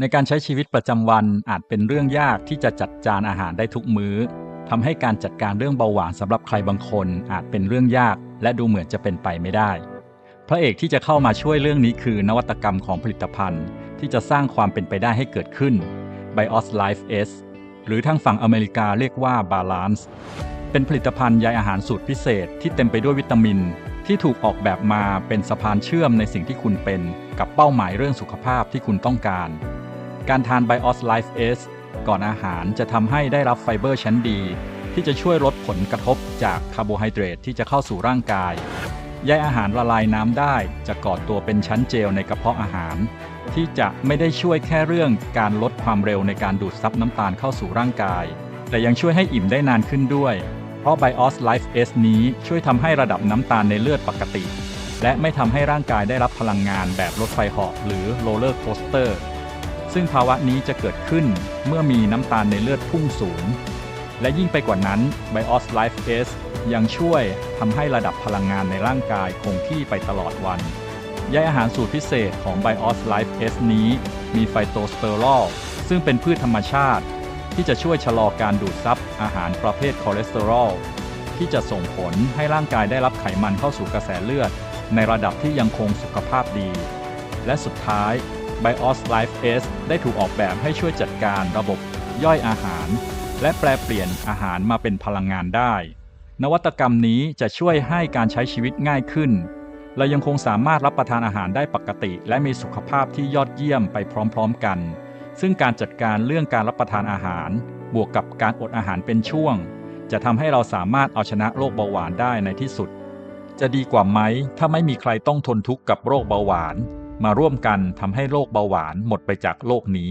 ในการใช้ชีวิตประจำวันอาจเป็นเรื่องยากที่จะจัดจานอาหารได้ทุกมื้อทำให้การจัดการเรื่องเบาหวานสำหรับใครบางคนอาจเป็นเรื่องยาก และดูเหมือนจะเป็นไปไม่ได้ พระเอกที่จะเข้ามาช่วยเรื่องนี้คือนวัตกรรมของผลิตภัณฑ์ ที่จะสร้างความเป็นไปได้ให้เกิดขึ้น Bios Life S หรือทางฝั่งอเมริกาเรียกว่า Balance เป็นผลิตภัณฑ์ใยอาหารสูตรพิเศษที่เต็มไปด้วยวิตามิน ที่ถูกออกแบบมาเป็นสะพานเชื่อมในสิ่งที่คุณเป็น กับเป้าหมายเรื่องสุขภาพที่คุณต้องการ การทาน Bios Life S ก่อนอาหารจะทำให้ได้รับไฟเบอร์ชั้นดี ที่จะช่วยลดผลกระทบจากคาร์โบไฮเดรตที่จะเข้าสู่ร่างกายใยอาหารละลายน้ำได้จะก่อตัวเป็นชั้นเจลในกระเพาะอาหาร ที่จะไม่ได้ช่วยแค่เรื่องการลดความเร็วในการดูดซับน้ำตาลเข้าสู่ร่างกาย แต่ยังช่วยให้อิ่มได้นานขึ้นด้วย เพราะ Bios Life S นี้ช่วยทำให้ระดับน้ำตาลในเลือดปกติ และไม่ทำให้ร่างกายได้รับพลังงานแบบรถไฟเหาะหรือโรลเลอร์โคสเตอร์ ซึ่งภาวะนี้จะเกิดขึ้นเมื่อมีน้ำตาลในเลือดพุ่งสูง และยิ่งไปกว่านั้น Bios Life S ยังช่วยทำให้ระดับพลังงานในร่างกายคงที่ไปตลอดวันใยอาหารสูตรพิเศษของ Bios Life S นี้ มีไฟโตสเตอรอลซึ่งเป็นพืชธรรมชาติ ที่จะช่วยชะลอการดูดซับอาหารประเภทคอเลสเตอรอลที่จะส่งผลให้ร่างกายได้รับไขมันเข้าสู่กระแสเลือด ในระดับที่ยังคงสุขภาพดี และสุดท้าย Bios Life S ได้ถูกออกแบบให้ช่วยจัดการระบบย่อยอาหาร และแปลเปลี่ยนอาหารมาเป็นพลังงานได้ นวัตกรรมนี้จะช่วยให้การใช้ชีวิตง่ายขึ้น เรายังคงสามารถรับประทานอาหารได้ปกติ และมีสุขภาพที่ยอดเยี่ยมไปพร้อมๆกัน ซึ่งการจัดการเรื่องการรับประทานอาหาร บวกกับการอดอาหารเป็นช่วง จะทำให้เราสามารถเอาชนะโรคเบาหวานได้ในที่สุดจะดีกว่าไหม ถ้าไม่มีใครต้องทนทุกข์กับโรคเบาหวาน มาร่วมกันทำให้โรคเบาหวานหมดไปจากโลกนี้